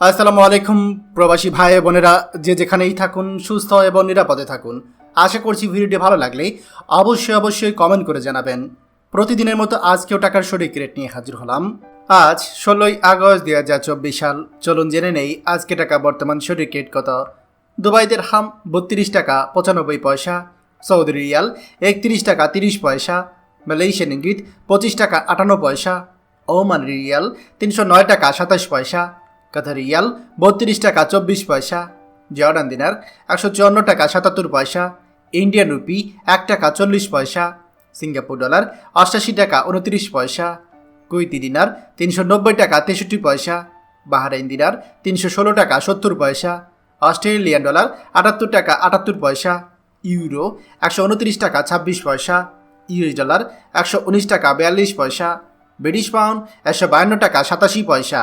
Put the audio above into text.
আসসালামু আলাইকুম, প্রবাসী ভাই বোনেরা। যে যেখানেই থাকুন, সুস্থ এবং নিরাপদে থাকুন। আশা করছি ভিডিওটি ভালো লাগলে অবশ্যই অবশ্যই কমেন্ট করে জানাবেন। প্রতিদিনের মতো আজকেও টাকার শরীর রেট নিয়ে হাজির হলাম। আজ ষোলোই আগস্ট দুই হাজার চব্বিশ সাল। চলুন জেনে নেই আজকে টাকা বর্তমান শরীর রেট কত। দুবাইদের হাম বত্রিশ টাকা পঁচানব্বই পয়সা, সৌদি রিয়াল একত্রিশ টাকা তিরিশ পয়সা, মালয়েশিয়ান ইঙ্গিত পঁচিশ টাকা আটান্ন পয়সা, ওমান রিয়াল তিনশো নয় টাকা সাতাশ পয়সা কাতার রিয়াল বত্রিশ টাকা, চব্বিশ পয়সা। জর্ডান দিনার একশো চুয়ান্ন টাকা, সাতাত্তর পয়সা। ইন্ডিয়ান রুপি, এক টাকা, চল্লিশ পয়সা। সিঙ্গাপুর ডলার, অষ্টাশি টাকা, উনত্রিশ পয়সা। কুইতি দিনার তিনশো নব্বই টাকা, তেষট্টি পয়সা। বাহারাইন দিনার তিনশো ষোলো টাকা, সত্তর পয়সা। অস্ট্রেলিয়ান ডলার, আটাত্তর টাকা, আটাত্তর পয়সা। ইউরো, একশো উনত্রিশ টাকা, ছাব্বিশ পয়সা। ইউএস ডলার, একশো উনিশ টাকা, বিয়াল্লিশ পয়সা। ব্রিটিশ পাউন্ড, একশো বায়ান্ন টাকা, সাতাশি পয়সা।